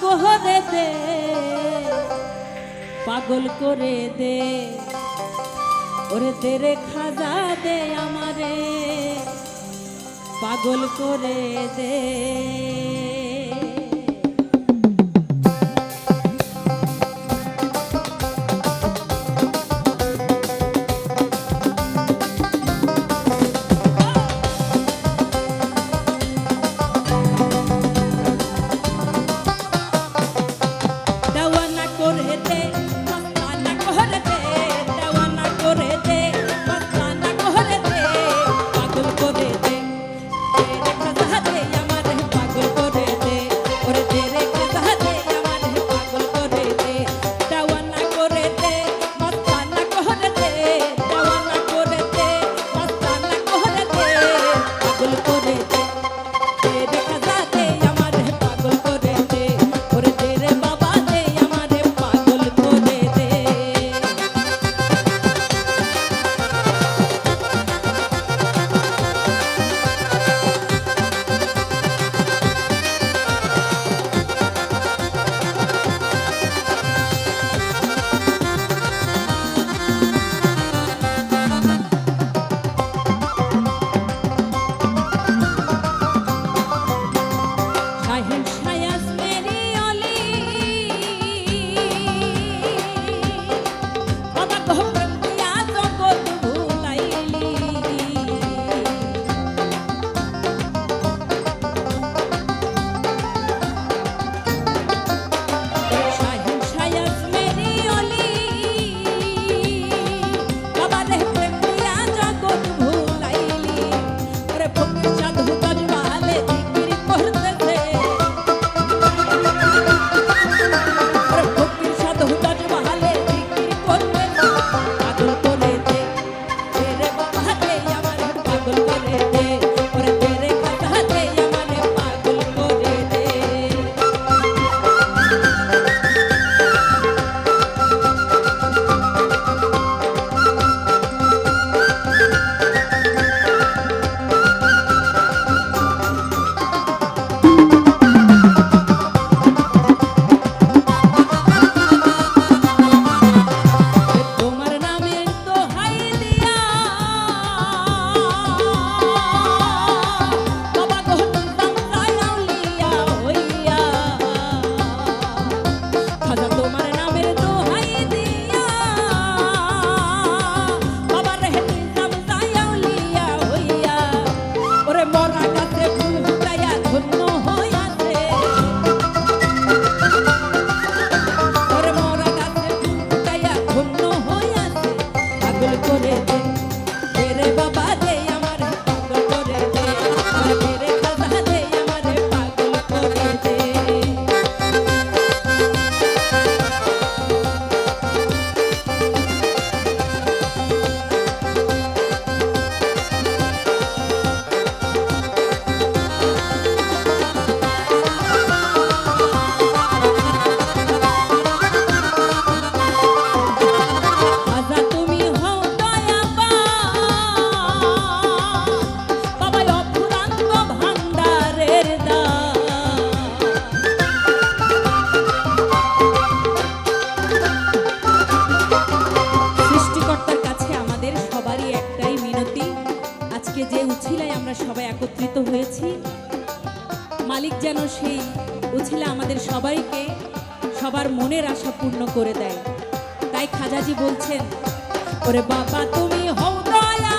কোহরে দে পাগল করে দে। ওরে তেরে খাজা দে আমারে পাগল করে দে। মনের আশা পূর্ণ করে দেয়। তাই খাজাজি বলছেন ওরে বাবা তুমি হও দয়া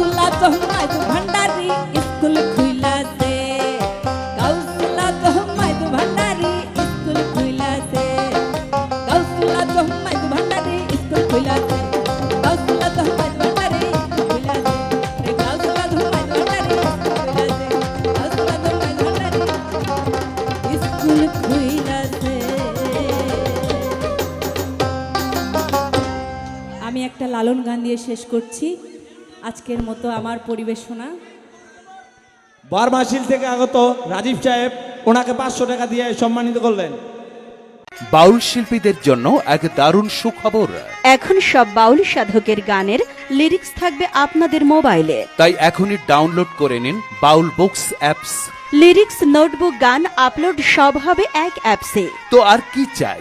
ওরে কাউসুল্লা তোহমাইদ ভান্ডারি স্কুল স্কুল খুইলাছে কাউসুল্লা তোহমাইদ ভান্ডারি স্কুল খুইলাছে কাউসুল্লা তোহমাইদ ভান্ডারি স্কুল খুইলাছে রে কাউসুল্লা তোহমাইদ ভান্ডারি স্কুল খুইলাছে কাউসুল্লা তোহমাইদ ভান্ডারি স্কুল খুইলাছে আমি একটা লালন গান দিয়ে শেষ করছি। আজকের মতো আমার পরিবেশনা বারমাসিল থেকে আগত রাজীব সাহেব ওনাকে পাঁচশো টাকা দিয়ে সম্মানিত করলেন। বাউল শিল্পীদের জন্য এক দারুণ সুখবর। এখন সব বাউল সাধকের গানের লিরিক্স থাকবে আপনাদের মোবাইলে। তাই এখনই ডাউনলোড করে নিন Baul books apps. Lyrics notebook গান আপলোড সব হবে এক অ্যাপসে। তো আর কি চাই?